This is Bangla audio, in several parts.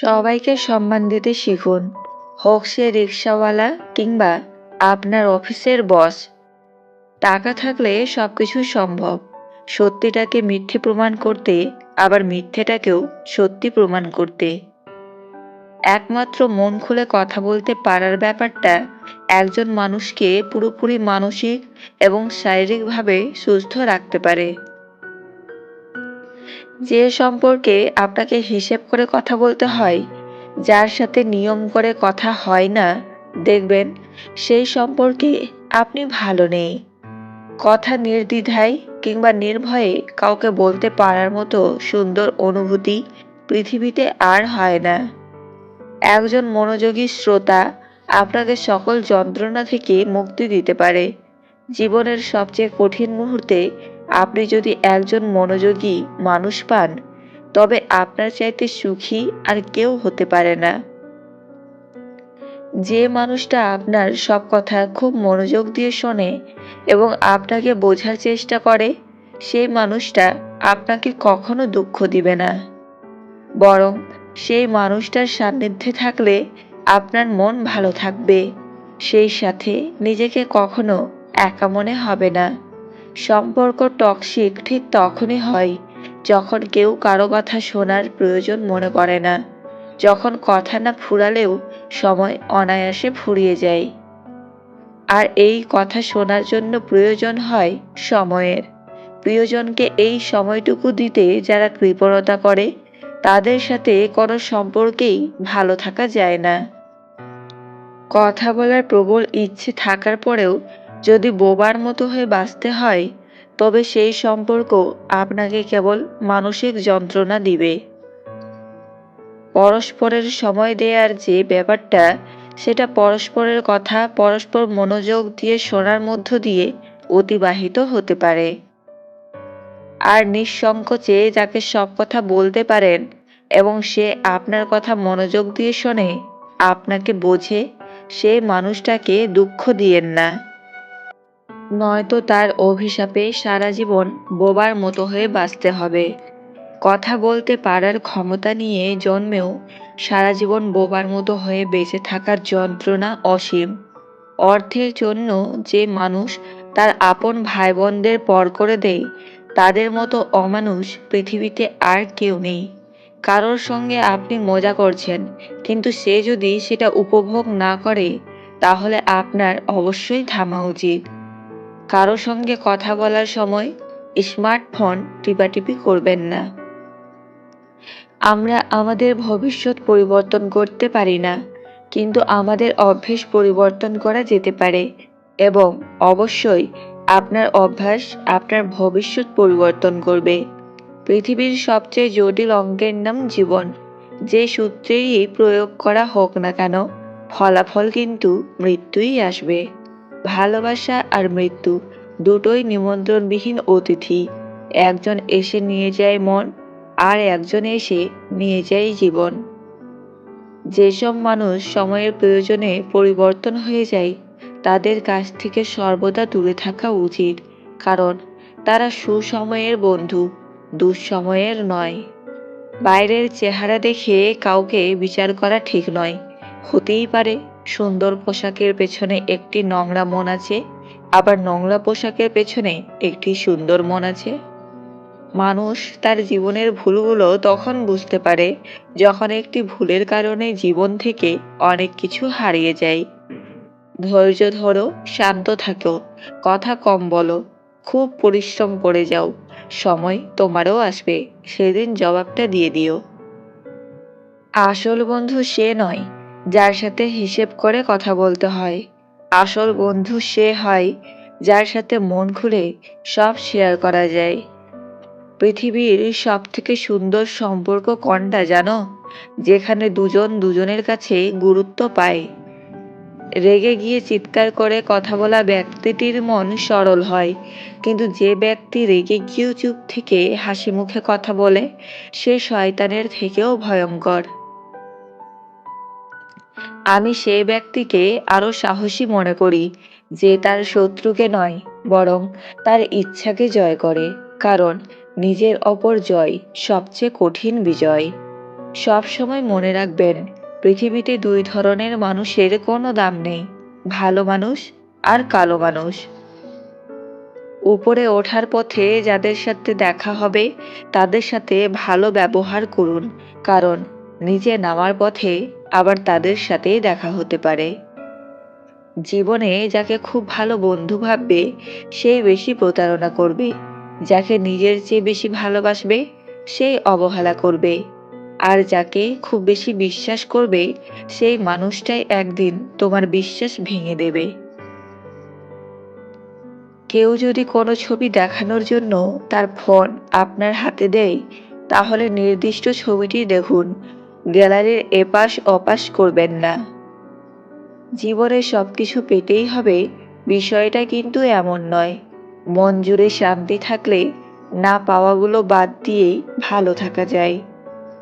সবাইকে সম্মান দিতে শিখুন। হোক সে রিক্সাওয়ালা কিংবা আপনার অফিসের বস। টাকা থাকলে সবকিছু সম্ভব। সত্যিটাকে মিথ্যে প্রমাণ করতে, আবার মিথ্যেটাকেও সত্যি প্রমাণ করতে। একমাত্র মন খুলে কথা বলতে পারার ব্যাপারটা একজন মানুষকে পুরোপুরি মানসিক এবং শারীরিকভাবে সুস্থ রাখতে পারে। যে সম্পর্কে আপনাকে হিসেব করে কথা বলতে হয়, যার সাথে নিয়ম করে কথা হয় না, দেখবেন সেই সম্পর্কে আপনি ভালো নেই। কথা নির্দ্বিধায় কিংবা নির্ভয়ে কাউকে বলতে পারার মতো সুন্দর অনুভূতি পৃথিবীতে আর হয় না। একজন মনোযোগী শ্রোতা আপনাকে সকল যন্ত্রণা থেকে মুক্তি দিতে পারে। জীবনের সবচেয়ে কঠিন মুহূর্তে আপনি যদি একজন মনোযোগী মানুষ পান, তবে আপনার চাইতে সুখী আর কেউ হতে পারে না। যে মানুষটা আপনার সব কথা খুব মনোযোগ দিয়ে শোনে এবং আপনাকে বোঝার চেষ্টা করে, সেই মানুষটা আপনাকে কখনো দুঃখ দিবে না। বরং সেই মানুষটার সান্নিধ্যে থাকলে আপনার মন ভালো থাকবে, সেই সাথে নিজেকে কখনো একা মনে হবে না। সম্পর্ক টক্সিক ঠিক তখনই হয় যখন কেউ কারও কথা শোনার প্রয়োজন মনে করে না। যখন কথা না ফুরালেও সময় অনায়াসে ফুরিয়ে যায়। আর এই কথা শোনার জন্য প্রয়োজন হয় সময়ের। প্রিয়জনকে এই সময়টুকু দিতে যারা কৃপণতা করে, তাদের সাথে কোনো সম্পর্কেই ভালো থাকা যায় না। কথা বলার প্রবল ইচ্ছে থাকার পরেও যদি বোবার মতো হয়ে বাঁচতে হয়, তবে সেই সম্পর্ক আপনাকে কেবল মানসিক যন্ত্রণা দিবে। পরস্পরের সময় দেওয়ার যে ব্যাপারটা, সেটা পরস্পরের কথা, পরস্পর মনোযোগ দিয়ে শোনার মধ্য দিয়ে অতিবাহিত হতে পারে। আর নিঃসংকোচে যাকে সব কথা বলতে পারেন এবং সে আপনার কথা মনোযোগ দিয়ে শোনে, আপনাকে বোঝে, সে মানুষটাকে দুঃখ দিয়েন না। নয়তো তার অভিশাপে সারা জীবন বোবার মতো হয়ে বাঁচতে হবে। কথা বলতে পারার ক্ষমতা নিয়ে জন্মেও সারা জীবন বোবার মতো হয়ে বেঁচে থাকার যন্ত্রণা অসীম। অর্থের জন্য যে মানুষ তার আপন ভাই বোনদের পর করে দেয়, তাদের মতো অমানুষ পৃথিবীতে আর কেউ নেই। কারোর সঙ্গে আপনি মজা করছেন, কিন্তু সে যদি সেটা উপভোগ না করে, তাহলে আপনার অবশ্যই থামা উচিত। কারও সঙ্গে কথা বলার সময় স্মার্টফোন টিপাটিপি করবেন না। আমরা আমাদের ভবিষ্যৎ পরিবর্তন করতে পারি না, কিন্তু আমাদের অভ্যেস পরিবর্তন করা যেতে পারে এবং অবশ্যই আপনার অভ্যাস আপনার ভবিষ্যৎ পরিবর্তন করবে। পৃথিবীর সবচেয়ে জটিল অঙ্কের নাম জীবন, যে সূত্রেরই প্রয়োগ করা হোক না কেন, ফলাফল কিন্তু মৃত্যুই আসবে। ভালোবাসা আর মৃত্যু দুটোই নিমন্ত্রণবিহীন অতিথি। একজন এসে নিয়ে যায় মন, আর একজন এসে নিয়ে যায় জীবন। যেসব মানুষ সময়ের প্রয়োজনে পরিবর্তন হয়ে যায়, তাদের কাছ থেকে সর্বদা দূরে থাকা উচিত, কারণ তারা সুসময়ের বন্ধু, দুঃসময়ের নয়। বাইরের চেহারা দেখে কাউকে বিচার করা ঠিক নয়, হতেই পারে সুন্দর পোশাকের পেছনে একটি নোংরা মন আছে, আবার নোংরা পোশাকের পেছনে একটি সুন্দর মন আছে। মানুষ তার জীবনের ভুলগুলো তখন বুঝতে পারে, যখন একটি ভুলের কারণে জীবন থেকে অনেক কিছু হারিয়ে যায়। ধৈর্য ধরো, শান্ত থাকো, কথা কম বলো, খুব পরিশ্রম করে যাও, সময় তোমারও আসবে, সেদিন জবাবটা দিয়ে দিও। আসল বন্ধু সে নয় যার সাথে হিসেব করে কথা বলতে হয়। আসল বন্ধু সে হয় যার সাথে মন খুলে সব শেয়ার করা যায়। পৃথিবীর সব থেকে সুন্দর সম্পর্ক কোনটা জানো? যেখানে দুজন দুজনের কাছে গুরুত্ব পায়। রেগে গিয়ে চিৎকার করে কথা বলা ব্যক্তিটির মন সরল হয়, কিন্তু যে ব্যক্তি রেগে গিয়েও চুপ থেকে হাসি মুখে কথা বলে, সে শয়তানের থেকেও ভয়ঙ্কর। আমি সেই ব্যক্তিকে আরও সাহসী মনে করি, যে তার শত্রুকে নয়, বরং তার ইচ্ছাকে জয় করে, কারণ নিজের অপর জয় সবচেয়ে কঠিন বিজয়। সব সময় মনে রাখবেন, পৃথিবীতে দুই ধরনের মানুষের কোনো দাম নেই, ভালো মানুষ আর কালো মানুষ। উপরে ওঠার পথে যাদের সাথে দেখা হবে, তাদের সাথে ভালো ব্যবহার করুন, কারণ নিচে নামার পথে আবার তাদের সাথেই দেখা হতে পারে। জীবনে যাকে খুব ভালো বন্ধু ভাববে, সে বেশি প্রতারণা করবে। যাকে নিজের চেয়ে বেশি ভালোবাসবে সেই অবহেলা করবে। আর যাকে খুব বেশি বিশ্বাস করবে, সেই মানুষটাই একদিন তোমার বিশ্বাস ভেঙে দেবে। কেউ যদি কোনো ছবি দেখানোর জন্য তার ফোন আপনার হাতে দেয়, তাহলে নির্দিষ্ট ছবিটি দেখুন। গ্যালারির এপাশ অপাশ করবেন না। জীবনে সব কিছু পেতেই হবে, বিষয়টা কিন্তু এমন নয়। মন জুড়ে শান্তি থাকলে না পাওয়াগুলো বাদ দিয়েই ভালো থাকা যায়।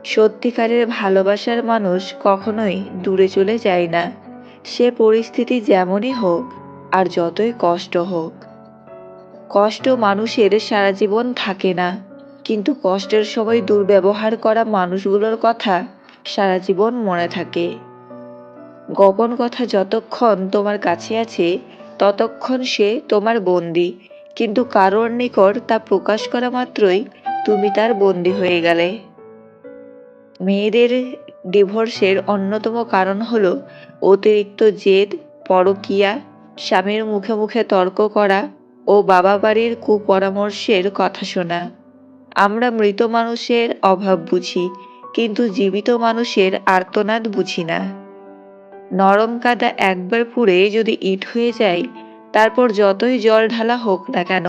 সত্যিকারের ভালোবাসার মানুষ কখনোই দূরে চলে যায় না। সে পরিস্থিতি যেমনই হোক, আর যতই কষ্ট হোক। কষ্ট মানুষের সারা জীবন থাকে না। কিন্তু কষ্টের সময় দুর্ব্যবহার করা মানুষগুলোর কথা সারা জীবন মনে থাকে। গোপন কথা যতক্ষণ তোমার কাছে আছে, ততক্ষণ সে তোমার বন্দি। কিন্তু কারোর নিকট তা প্রকাশ করা মাত্রই তুমি তার বন্দি হয়ে গেলে। মেয়েদের ডিভোর্সের অন্যতম কারণ হলো অতিরিক্ত জেদ, পরকীয়া, স্বামীর মুখে মুখে তর্ক করা ও বাবা বাড়ির কুপরামর্শের কথা শোনা। আমরা মৃত মানুষের অভাব বুঝি কিন্তু জীবিত মানুষের আর্তনাদ বুঝি না। নরম কাদা একবার পুড়ে যদি ইট হয়ে যায়, তারপর যতই জল ঢালা হোক না কেন,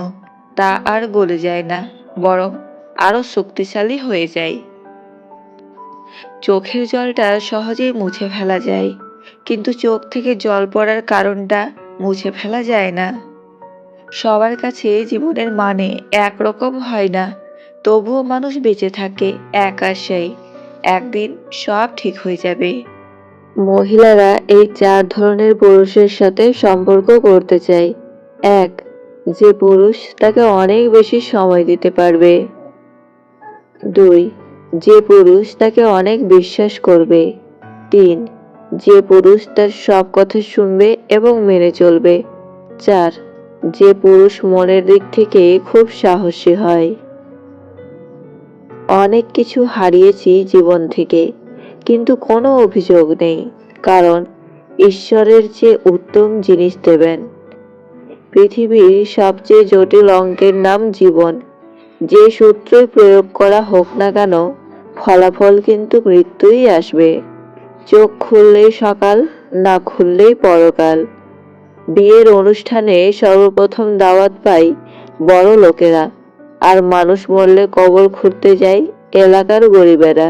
তা আর গলে যায় না, বরং আরও শক্তিশালী হয়ে যায়। চোখের জলটা সহজেই মুছে ফেলা যায়, কিন্তু চোখ থেকে জল পড়ার কারণটা মুছে ফেলা যায় না। সবার কাছে জীবনের মানে একরকম হয় না, তবুও মানুষ বেঁচে থাকে এক আশায় একদিন সব ঠিক হয়ে যাবে। মহিলারা এই চার ধরনের পুরুষের সাথে সম্পর্ক করতে চায়। এক, যে পুরুষ তাকে অনেক বেশি সময় দিতে পারবে। দুই, যে পুরুষ তাকে অনেক বিশ্বাস করবে। তিন, যে পুরুষ তার সব কথা শুনবে এবং মেনে চলবে। চার, যে পুরুষ মনের দিক থেকে খুব সাহসী হয়। অনেক কিছু হারিয়েছি জীবন থেকে, কিন্তু কোনো অভিযোগ নেই, কারণ ঈশ্বরের চেয়ে উত্তম জিনিস দেবেন। পৃথিবীর সবচেয়ে জটিল অঙ্কের নাম জীবন। যে সূত্রই প্রয়োগ করা হোক না কেন, ফলাফল কিন্তু মৃত্যুই আসবে। চোখ খুললেই সকাল, না খুললেই পরকাল। বিয়ের অনুষ্ঠানে সর্বপ্রথম দাওয়াত পাই বড় লোকেরা। আর মানুষ মরলে কবর খুঁড়তে যায় এলাকার গরিবেরা।